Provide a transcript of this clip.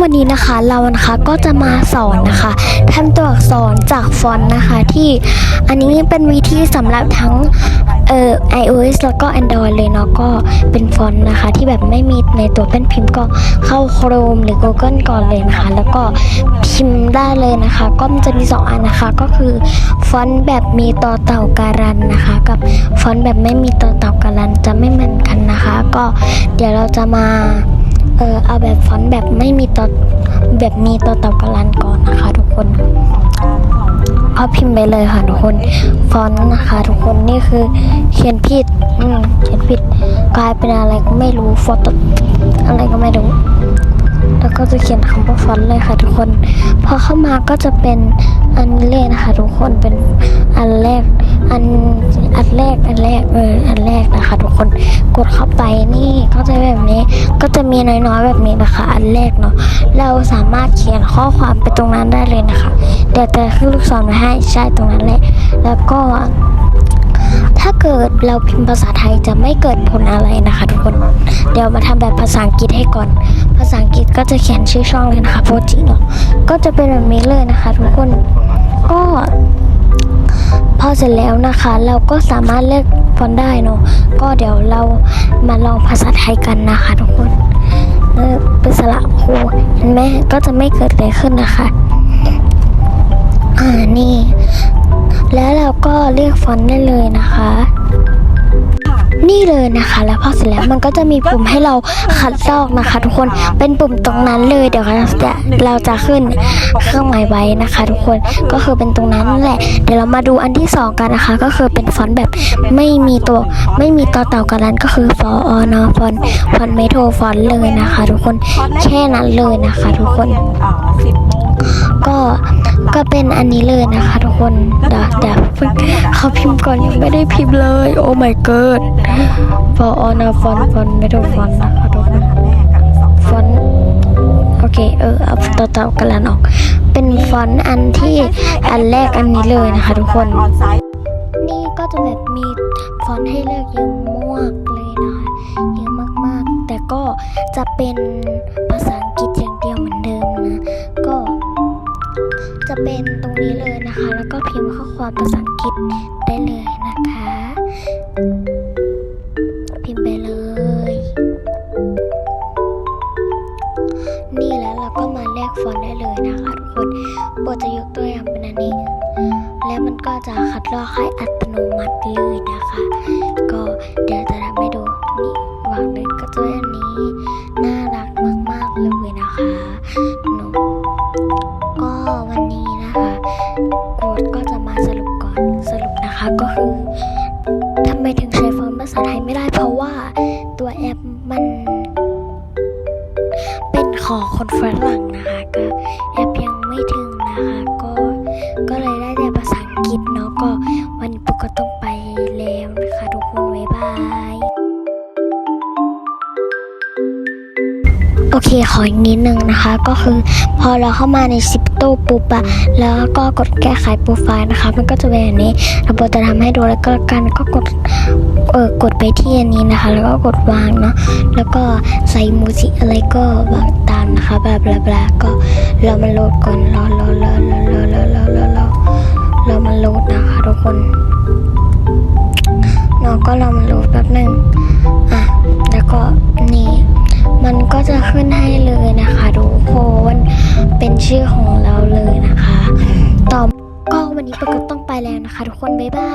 วันนี้นะคะเรานะคะก็จะมาสอนนะคะทำตัวอักษรจากฟอนต์นะคะที่อันนี้เป็นวิธีสำหรับทั้งเอ่อ iOS แล้วก็ Android เลยเนาะก็เป็นฟอนต์นะคะ ที่แบบไม่มีในตัวเป็นพิมพ์ก็เข้า Chrome หรือ Google ก่อนเลยนะคะ แล้วก็พิมพ์ได้เลยนะคะ ก็มันจะมีสองอันนะคะก็คือฟอนต์แบบมีต่อเต่าการันนะคะ กับฟอนต์แบบไม่มีต่อเต่าการันจะไม่เหมือนกันนะคะ ก็เดี๋ยวเราจะมา ออเอาแบบฟอนต์แบบไม่มีตัวแบบมีตัวเต่ากรันก่อนนะคะ ทุกคนเอาพิมพ์ไปเลยค่ะทุกคนฟอนต์นะคะ ทุกคนนี่คือเขียนผิดอืมเขียนผิดกลายเป็นอะไรก็ไม่รู้ฟอนต์อะไรก็ไม่รู้ แล้วก็จะเขียนคำว่าฟอนต์เลยค่ะทุกคน พอเข้ามาก็จะเป็นอันนี้เลยนะคะ ทุกคนเป็นอันแรกอันอันแรกอันแรกเอออันแรกนะคะ ทุกคนกดเข้าไปนี่ก็จะแบบนี้ก็จะมีน้อยๆแบบนี้นะคะ อันแรกเนาะเราสามารถเขียนข้อความไปตรงนั้นได้เลยนะคะ เดี๋ยวจะขึ้นลูกศรมาให้ใช่ตรงนั้นแหละ แล้วก็ ถ้าเกิดเราพิมพ์ภาษาไทยจะไม่เกิดผลอะไรนะคะทุกคน เดี๋ยวมาทำแบบภาษาอังกฤษให้ก่อน ภาษาอังกฤษก็จะเขียนชื่อช่องเลยนะคะโปรจิเนาะก็จะเป็นแบบนี้เลยนะคะ ทุกคน ก็พอเสร็จแล้วนะคะ เราก็สามารถเลือกฟอนต์ได้เนาะก็เดี๋ยวเรามาลองภาษาไทยกันนะคะ ทุกคนเออเป็นสระครูเห็นไหมก็จะไม่เกิดอะไรขึ้นนะคะ อ่านี่ แล้วเราก็เลือกฟอนต์ได้เลยนะคะ นี่เลยนะคะ แล้วพอเสร็จแล้วมันก็จะมีปุ่มให้เราคัดลอกนะคะ ทุกคนเป็นปุ่มตรงนั้นเลยเดี๋ยวเราจะเราจะขึ้นเครื่องหมายไว้นะคะ ทุกคนก็คือเป็นตรงนั้นแหละ เดี๋ยวเรามาดูอันที่สองกันนะคะ ก็คือเป็นฟอนต์แบบไม่มีตัวไม่มีต่อเต่ากันนั้นก็คือฟออนอฟอนฟอนเมโทฟอนเลยนะคะ ทุกคนแค่นั้นเลยนะคะ ทุกคน ก็ก็เป็นอันนี้เลยนะคะทุกคนเดี๋ยวเดี๋ยวเพิ่งเขาพิมพ์ก่อนยังไม่ได้พิมพ์เลย โอ้ my god for on a font font ไม่ต้อง font นะคะทุกคนฟอนต์โอเคเออเอาต่อต่อกันแล้วออก เป็นฟอนต์อันที่อันแรกอันนี้เลยนะคะทุกคน นี่ก็จะแบบมีฟอนต์ให้เลือกเยอะมากเลยนะคะเยอะมากๆ แต่ก็จะเป็น แล้วก็พิมพ์ข้อความภาษาอังกฤษได้เลยนะคะ พิมพ์ไปเลย นี่แล้วเราก็มาแลกฟอนต์ได้เลยนะคะทุกคนโปรดจะยกตัวอย่างเป็นอันนี้ แล้วมันก็จะคัดลอกให้อัตโนมัติเลยนะคะ ก็เดี๋ยวจะทำให้ดูนี่วางเลยก็จะเป็นอันนี้ คือทำไมถึงใช้ฟอนต์ภาษาไทยไม่ได้ เพราะว่าตัวแอปมัน เป็นของคนฝรั่งนะคะก็แอปยังไม่ถึงนะคะ ก็ก็เลยได้แต่ภาษาอังกฤษเนาะก็วันนี้ปุ๊กก็ต้องไป โอเคขออีกนิดนึงนะคะ ก็คือพอเราเข้ามาในซิปโต้ปุ๊บอะแล้วก็กดแก้ไขโปรไฟล์นะคะ มันก็จะเป็นแบบนี้เราจะทำให้ดูแล้วก็กันก็กดเออกดไปที่อันนี้นะคะ แล้วก็กดวางเนาะแล้วก็ใส่มูจิอะไรก็แบบตามนะคะแบลาบลาบลาก็เรามันโหลดก่อนรอรอรอรอรอรอรอรอรอเรามันโหลดนะคะทุกคนเนาะก็เรามันโหลดแป๊บหนึงอะแล้วก็นี่ มันก็จะขึ้นให้เลยนะคะทุกคนเป็นชื่อของเราเลยนะคะ ต่อก็วันนี้ปกก็ต้องไปแล้วนะคะ ทุกคนบ๊ายบาย